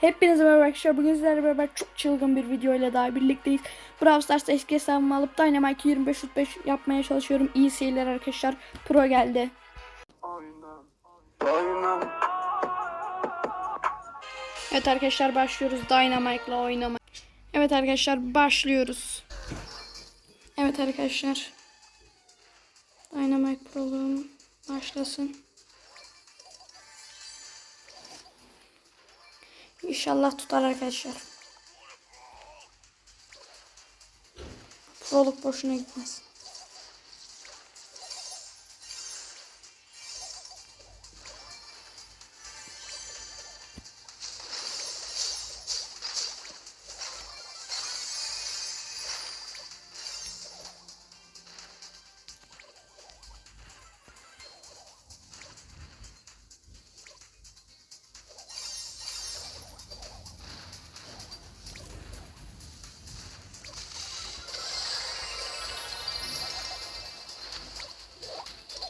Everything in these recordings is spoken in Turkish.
Hepinize merhaba arkadaşlar. Bugün sizlerle beraber çok çılgın bir video ile daha birlikteyiz. Brawl Stars'ta eski hesabımı alıp Dynamite 25 yapmaya çalışıyorum. İyi seyirler arkadaşlar. Pro geldi. Evet arkadaşlar başlıyoruz Dynamite'la oynamaya. Evet arkadaşlar başlıyoruz. Evet arkadaşlar. Dynamite Pro'luğum başlasın. İnşallah tutar arkadaşlar. Proluk boşuna gitmez.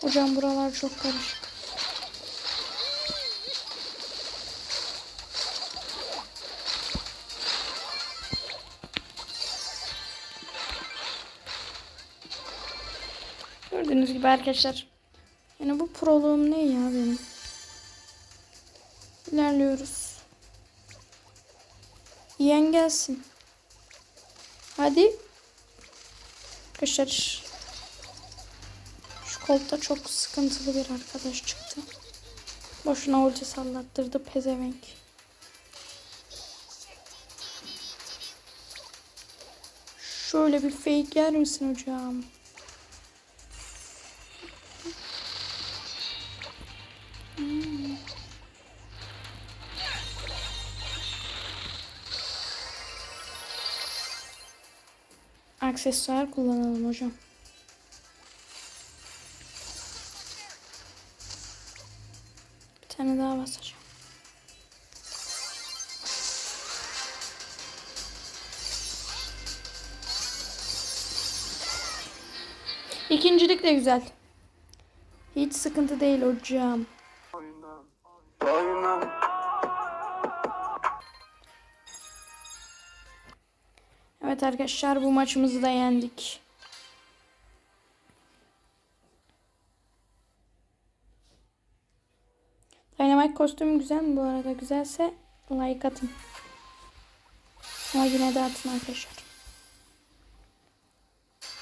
Hocam buralar çok karışık. Gördüğünüz gibi arkadaşlar. Yani bu proluğum ne ya benim? İlerliyoruz. Yiyen gelsin. Hadi. Arkadaşlar kolta çok sıkıntılı bir arkadaş çıktı. Boşuna ulti sallattırdı pezevenk. Şöyle bir fake yer misin hocam? Hmm. Aksesuar kullanalım hocam. Tane daha basacağım. İkincilik de güzel. Hiç sıkıntı değil hocam. Evet arkadaşlar bu maçımızı da yendik. Dynamite kostümü güzel mi bu arada? Güzelse like atın. Ama yine de atın arkadaşlar.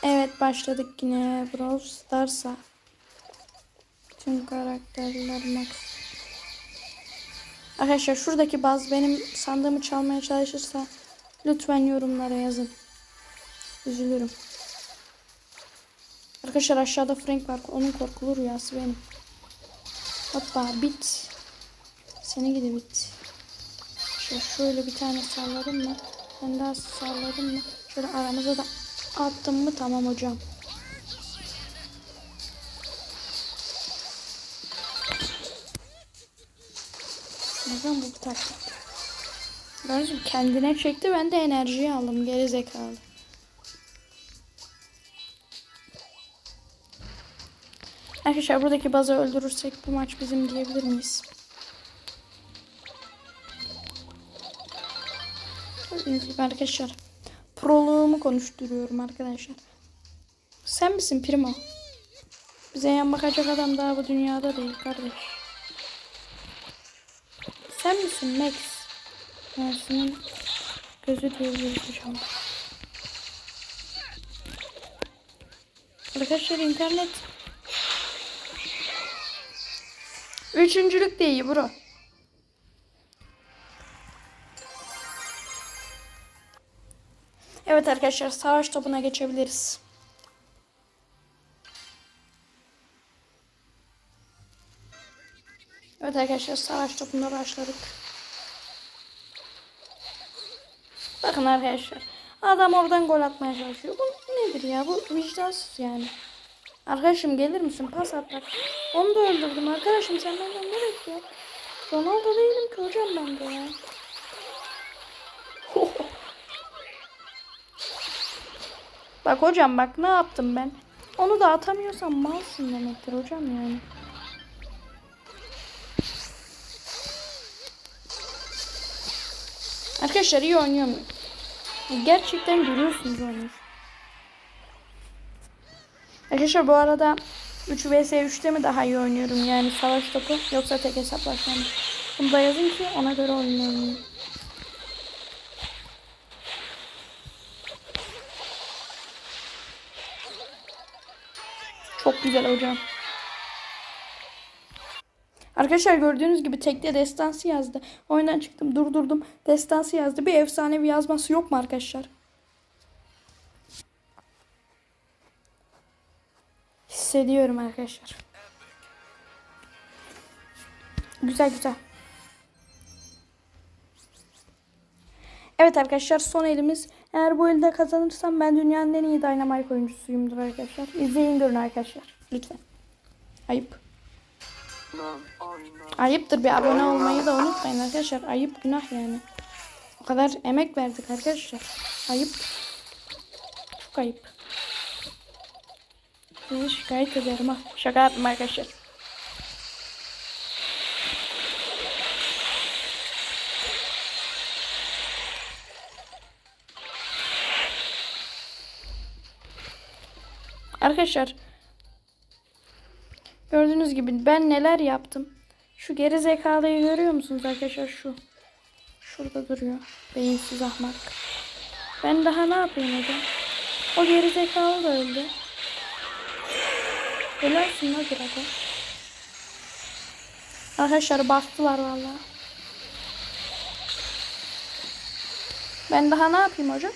Evet başladık yine Brawl Stars'a. Tüm karakterler max. Arkadaşlar şuradaki baz benim sandığımı çalmaya çalışırsa lütfen yorumlara yazın. Üzülürüm. Arkadaşlar aşağıda Frank var. Onun korkulu rüyası benim. Hoppa bit. Seni gidi bit. Şöyle, şöyle bir tane salladım mı? Ben daha salladım mı? Şöyle aramıza da attım mı? Tamam hocam. Neden bu bir taktik? Gördünüz? Kendine çekti. Ben de enerjiyi aldım. Geri zekalı. Arkadaşlar buradaki bazı öldürürsek bu maç bizim diyebilir miyiz? Gibi arkadaşlar. Proluğumu konuşturuyorum arkadaşlar. Sen misin Primo? Bize yan bakacak adam daha bu dünyada değil kardeş. Sen misin Max? Mersin'in gözü diyebiliriz hocam. Arkadaşlar internet. Üçüncülük de iyi bro. Evet arkadaşlar savaş topuna geçebiliriz. Evet arkadaşlar savaş topuna başladık. Bakın arkadaşlar. Adam oradan gol atmaya çalışıyor. Bu nedir ya? Bu vicdansız yani. Arkadaşım gelir misin? Pas at. Onu da öldürdüm. Arkadaşım sen benden ne bekliyorsun? Ronaldo değilim ki hocam ben de ya. Bak hocam bak ne yaptım ben. Onu da atamıyorsan malsın demektir hocam yani. Arkadaşlar iyi oynuyor mu? Gerçekten görüyorsunuz oyunu. Arkadaşlar bu arada 3 vs 3'te mi daha iyi oynuyorum yani savaş topu yoksa tek hesaplaşma mı? Bunu da yazın ki ona göre oyun Çok güzel hocam. Arkadaşlar gördüğünüz gibi tekte destansı yazdı. Oyundan çıktım durdurdum. Destansı yazdı. Bir efsanevi yazması yok mu arkadaşlar? Hissediyorum arkadaşlar. Güzel güzel. Evet arkadaşlar son elimiz. Eğer bu elde kazanırsam ben dünyanın en iyi Dynamite oyuncusuyumdur arkadaşlar. İzleyin durun arkadaşlar. Lütfen. Ayıp. Ayıptır bir abone olmayı da unutmayın arkadaşlar. Ayıp günah yani. O kadar emek verdik arkadaşlar. Ayıp. Çok ayıp. Sizi şikayet ederim ha. Şaka yaptım arkadaşlar. Arkadaşlar Gördüğünüz gibi ben neler yaptım. Şu geri zekalıyı görüyor musunuz arkadaşlar şu? Şurada duruyor. Beyinsiz ahmak. Ben daha ne yapayım hocam? O geri zekalı da öldü. Helalsin la Drago. Arkadaşlar bastılar valla. Ben daha ne yapayım hocam?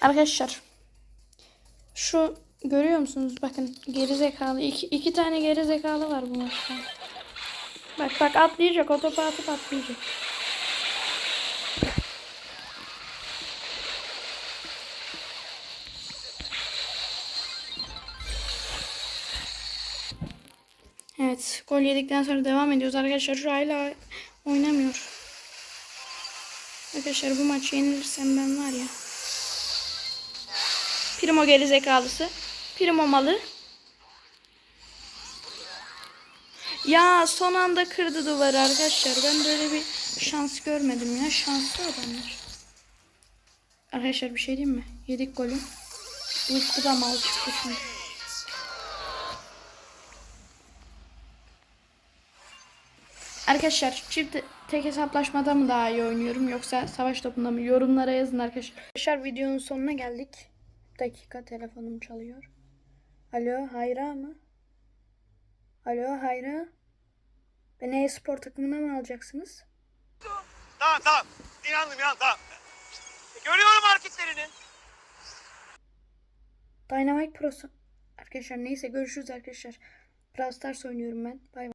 Arkadaşlar şu görüyor musunuz? Bakın geri zekalı. iki, iki tane geri zekalı var bu maçta. Bak bak atlayacak. O topu atıp atlayacak. Evet. Gol yedikten sonra devam ediyoruz arkadaşlar. Şu hala oynamıyor. Arkadaşlar bu maçı yenilirsem ben var ya. Primo geri zekalısı. Primo malı. Ya son anda kırdı duvarı arkadaşlar. Ben böyle bir şans görmedim ya. Şanslı adamlar. Arkadaşlar bir şey diyeyim mi? Yedik golü. Uyku da mal çıktı şimdi. Arkadaşlar çift tek hesaplaşmada mı daha iyi oynuyorum yoksa savaş topunda mı? Yorumlara yazın arkadaşlar. Arkadaşlar videonun sonuna geldik. Dakika telefonum çalıyor. Alo Hayra mı? Alo Hayra. Beni e-spor takımına mı alacaksınız? Tamam tamam. İnandım inandım tamam. Görüyorum hareketlerini. Dynamite Pro'su. Arkadaşlar neyse görüşürüz arkadaşlar. Brawl Stars oynuyorum ben. Bay bay.